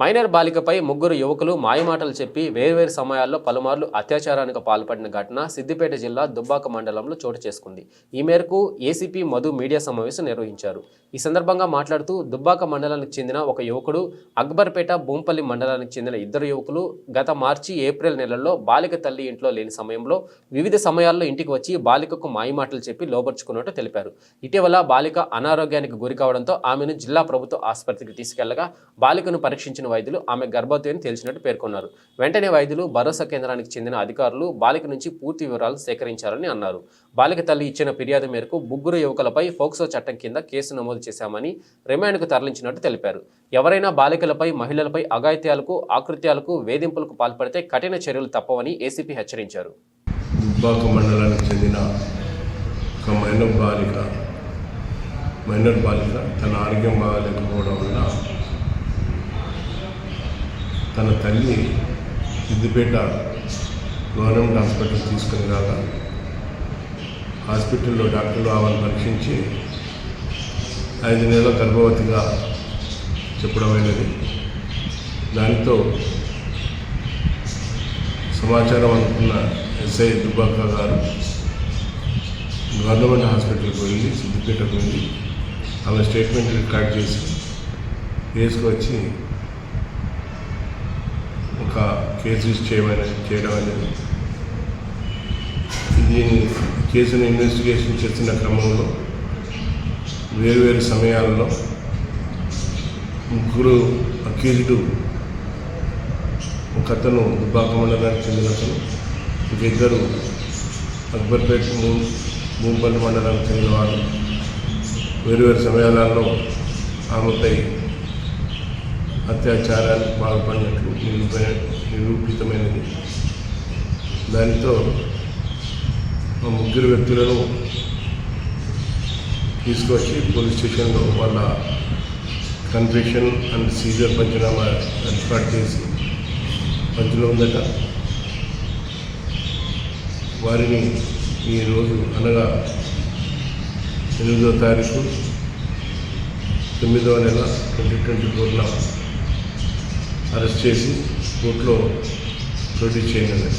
Minor బాలికపై ముగ్గురు యువకులు మాయమాటలు చెప్పి వేర్వేరు సమయాల్లో పలుమార్లు అత్యాచారానికి పాల్పడిన ఘటన సిద్దిపేట జిల్లా దుబ్బాక మండలంలో చోటు చేసుకుంది. ఈ మేరకు ఏసీపీ మధు మీడియా సమావేశం నిర్వహించారు. ఈ సందర్భంగా మాట్లాడుతూ దుబ్బాక మండలానికి చెందిన ఒక యువకుడు అక్బర్పేట భూంపల్లి మండలానికి చెందిన ఇద్దరు యువకులు గత మార్చి ఏప్రిల్ నెలల్లో బాలిక తల్లి ఇంట్లో లేని సమయంలో వివిధ సమయాల్లో ఇంటికి వచ్చి బాలికకు మాయమాటలు చెప్పి లోబర్చుకున్నట్టు తెలిపారు. ఇటీవల బాలిక అనారోగ్యానికి గురి కావడంతో ఆమెను జిల్లా ప్రభుత్వ ఆసుపత్రికి తీసుకెళ్ళగా బాలికను పరీక్షించిన వైద్యులు ఆమె గర్భవతి అని తేల్చినట్టు పేర్కొన్నారు. వెంటనే వైద్యులు భరోసా కేంద్రానికి చెందిన అధికారులు బాలిక నుంచి పూర్తి వివరాలు సేకరించారని అన్నారు. బాలిక తల్లి ఇచ్చిన ఫిర్యాదు మేరకు ముగ్గురు యువకులపై ఫోక్సో చట్టం కింద కేసు నమోదు చేశామని రిమాండ్కు తరలించినట్టు తెలిపారు. ఎవరైనా బాలికలపై మహిళలపై అఘాయిత్యాలకు ఆకృత్యాలకు వేధింపులకు పాల్పడితే కఠిన చర్యలు తప్పవని ఏసీపీ హెచ్చరించారు. దుబ్బాక మండలానికి చెందిన ఒక మైనర్ బాలిక మైనర్ బాలిక తన ఆరోగ్యం బాగాలేకపోవడం వల్ల తన తల్లి సిద్దిపేట గవర్నమెంట్ హాస్పిటల్ తీసుకుని రాగా హాస్పిటల్లో డాక్టర్లు ఆమెను పరీక్షించి ఐదు నెలల గర్భవతిగా చెప్పడమైనది దానితో సమాచారం అనుకున్న ఎస్ఐ దుబ్బాక గారు గవర్నమెంట్ హాస్పిటల్కి వెళ్ళి సిద్దిపేటకు వెళ్ళి ఆమె స్టేట్మెంట్ రికార్డ్ చేసి వేసుకొచ్చి ఒక కేసు చేయమని చేయడం అనేది దీని కేసును ఇన్వెస్టిగేషన్ చేస్తున్న క్రమంలో వేరువేరు సమయాల్లో ముగ్గురు అక్యూజ్డ్ ఒక అతను దుబ్బాక మండలానికి చెందిన అతను ఇంక ఇద్దరు అక్బర్పేట మూ మూంపల్లి మండలానికి చెందిన వారు. వేరువేరు సమయాలలో ఆమెపై అత్యాచారానికి పాల్పడినట్లు నిరూపణ నిరూపితమైనది. దానితో ఆ ముగ్గురు వ్యక్తులను తీసుకొచ్చి పోలీస్ స్టేషన్లో వాళ్ళ కన్ఫెషన్ అండ్ సీజర్ పంచనామా ఏర్పాటు చేసి పంచులో ఉందట వారిని ఈరోజు అనగా ఎనిమిదో తారీఖు తొమ్మిదవ నెల ట్వంటీ ట్వంటీ ఫోర్లో అరెస్ట్ చేసి కోర్టులో ప్రొడ్యూస్ చేయనున్నది